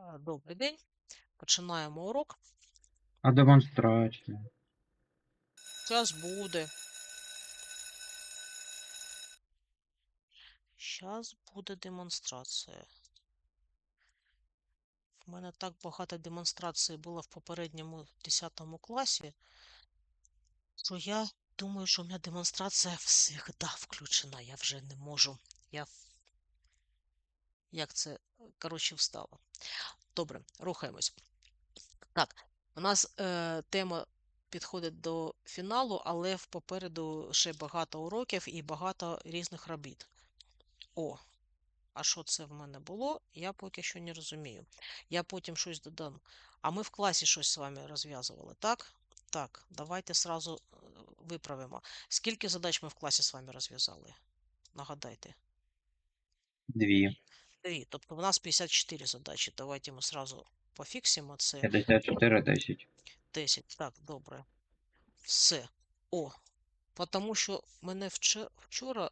А, Добрий день. Починаємо урок. А демонстрація. Зараз буде. Зараз буде демонстрація. В мене так багато демонстрацій було в попередньому 10 класі, що я думаю, що у мене демонстрація завжди включена. Я вже не можу. Я... Як це? Коротше, встала. Добре, рухаємось. Так, у нас е, тема підходить до фіналу, але в попереду ще багато уроків і багато різних робіт. О, а що це в мене було? Я поки що не розумію. Я потім щось додам. А ми в класі щось з вами розв'язували, так? Так, давайте сразу е, виправимо. Скільки задач ми в класі з вами розв'язали? Нагадайте. Дві. Дві. Тобто у нас 54 задачі. Давайте ми сразу пофіксимо це. 54, 10. 10. Так, добре. Все. О. Потому що мене вче- вчора.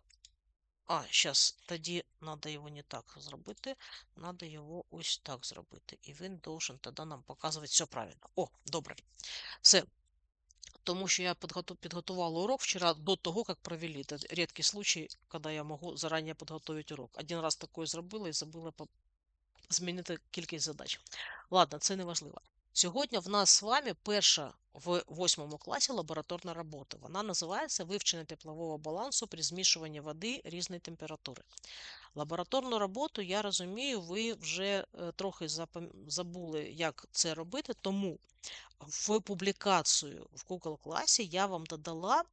А, зараз, тоді треба його не так зробити. Треба його ось так зробити. І він должен тоді нам показувати все правильно. О, добре. Все. Тому що я підготу- підготувала урок вчора до того, як провели. Це рідкий случай, коли я можу зарані підготувати урок. Один раз такое зробила і забула змінити кількість задач. Ладно, це не важливо. Сьогодні в нас з вами перша в восьмому класі лабораторна робота. Вона називається Вивчення теплового балансу при змішуванні води різної температури. Лабораторну роботу, я розумію, ви вже е, трохи забули, як це робити, тому в публікацію в Google класі я вам додала.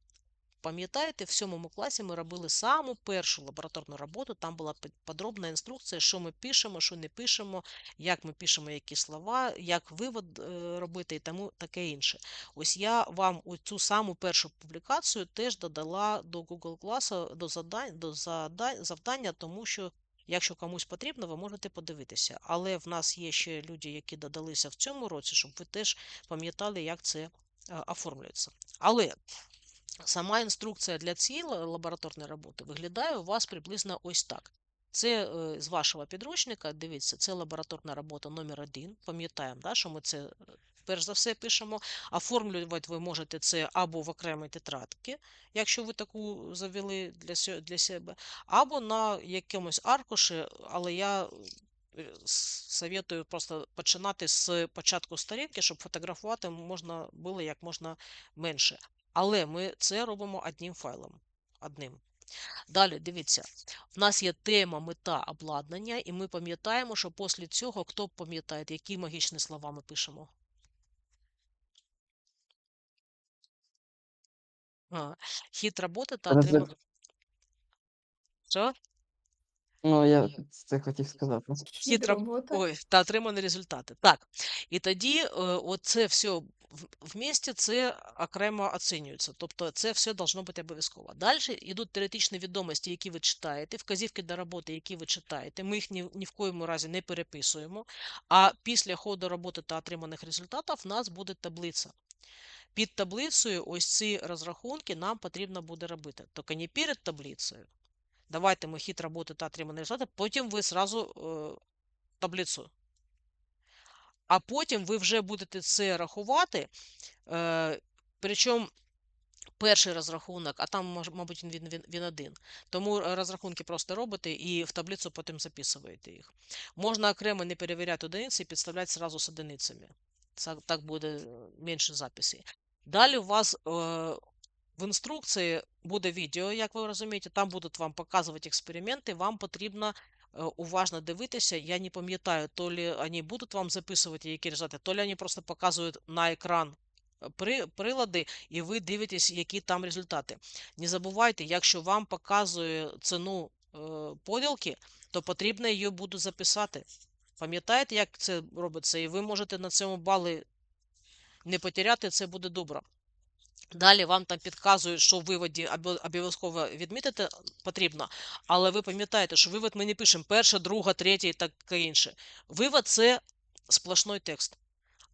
Пам'ятаєте, в сьомому класі ми робили саму першу лабораторну роботу. Там була подробна інструкція, що ми пишемо, що не пишемо, як ми пишемо які слова, як вивод е, робити і тому таке інше. Ось я вам цю саму першу публікацію теж додала до Google класу до задань, до завдання, тому що. Якщо комусь потрібно, ви можете подивитися. Але в нас є ще люди, які додалися в цьому році, щоб ви теж пам'ятали, як це е, оформлюється. Але Сама інструкція для цієї лабораторної роботи виглядає у вас приблизно ось так. Це е, з вашого підручника, дивіться, це лабораторна робота номер один. Пам'ятаємо, да, що ми це е, перш за все пишемо. Оформлювати ви можете це або в окремій тетрадці, якщо ви таку завели для, для себе, або на якомусь аркуші, але я е, советую просто починати з початку сторінки, щоб фотографувати можна було як можна менше. Але ми це робимо одним файлом. Одним. Далі, дивіться, в нас є тема, мета, обладнання, і ми пам'ятаємо, що після цього, хто пам'ятає, які магічні слова ми пишемо? А, хід роботи та отримання. Що? Ну, я це хотів сказати. Хід роб- Ой, та отримані результати. Так. І тоді е, оце все в- вместе це окремо оцінюється. Тобто це все должно бути обов'язково. Далі йдуть теоретичні відомості, які ви читаєте, вказівки до роботи, які ви читаєте. Ми їх ні, ні в коєму разі не переписуємо. А після ходу роботи та отриманих результатів в нас буде таблиця. Під таблицею ось ці розрахунки нам потрібно буде робити. Тільки не перед таблицею. Давайте ми хід роботи та отримані результати, потім ви зразу е, таблицю. А потім ви вже будете це рахувати. Е, причому перший розрахунок, а там, мабуть, він, він, він один. Тому розрахунки просто робите і в таблицю потім записуєте їх. Можна окремо не перевіряти одиниці і підставляти зразу з одиницями. Так буде е, менше записів. Далі у вас е, в інструкції буде відео, як ви розумієте, там будуть вам показувати експерименти. Вам потрібно е, уважно дивитися. Я не пам'ятаю, то ли вони будуть вам записувати які результати, то ли вони просто показують на екран е, прилади, і ви дивитесь, які там результати. Не забувайте, якщо вам показує ціну е, поділки, то потрібно її буде записати. Пам'ятаєте, як це робиться? І ви можете на цьому бали не потеряти, це буде добре. Далі вам там підказують, що в виводі обо- обов'язково відмітити потрібно, але ви пам'ятаєте, що вивод ми не пишемо. Перше, друга, третя і таке інше. Вивод це сплошний текст,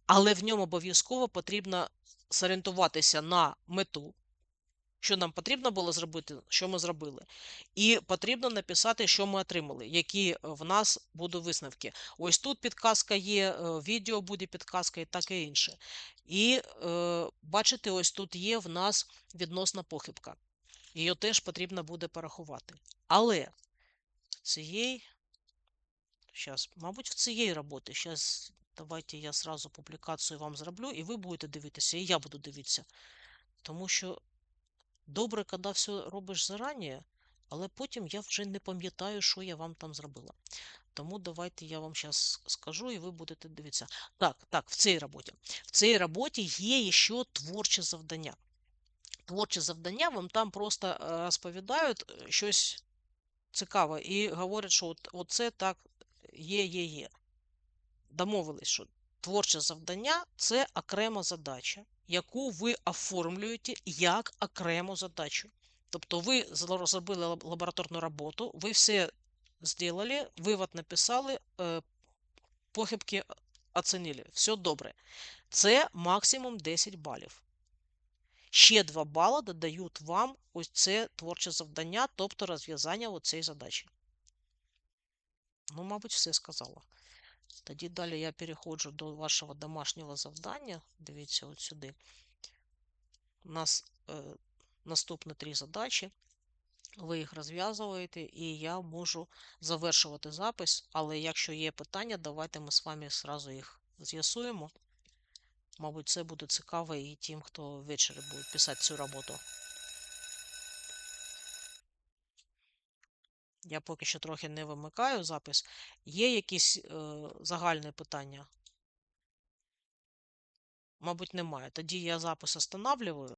але в ньому обов'язково потрібно зорієнтуватися на мету, що нам потрібно було зробити, що ми зробили. І потрібно написати, що ми отримали, які е, в нас будуть висновки. Ось тут підказка є, е, відео буде підказка і таке інше. І е, бачите, ось тут є в нас відносна похибка. Її теж потрібно буде порахувати. Але цієї, зараз, мабуть, в цієї роботи, зараз давайте я зразу публікацію вам зроблю, і ви будете дивитися, і я буду дивитися. Тому що добре, коли все робиш зарані, але потім я вже не пам'ятаю, що я вам там зробила. Тому давайте я вам зараз скажу, і ви будете дивитися. Так, так, в цій роботі. В цій роботі є ще творче завдання. Творче завдання вам там просто е, розповідають е, щось цікаве і говорять, що от, оце так є, є, є. Домовились, що творче завдання це окрема задача, яку ви оформлюєте як окрему задачу. Тобто ви зробили лабораторну роботу, ви все зробили, вивод написали, е, похибки оцінили. Все добре. Це максимум 10 балів. Ще 2 бали додають вам ось це творче завдання, тобто розв'язання оцієї задачі. Ну, мабуть, все сказала. Тоді далі я переходжу до вашого домашнього завдання. Дивіться от сюди. У нас е, наступні три задачі. Ви їх розв'язуєте, і я можу завершувати запис. Але якщо є питання, давайте ми з вами зразу їх з'ясуємо. Мабуть, це буде цікаво і тим, хто ввечері буде писати цю роботу. Я поки що трохи не вимикаю запис. Є якісь е, загальні питання? Мабуть, немає. Тоді я запис останавливаю.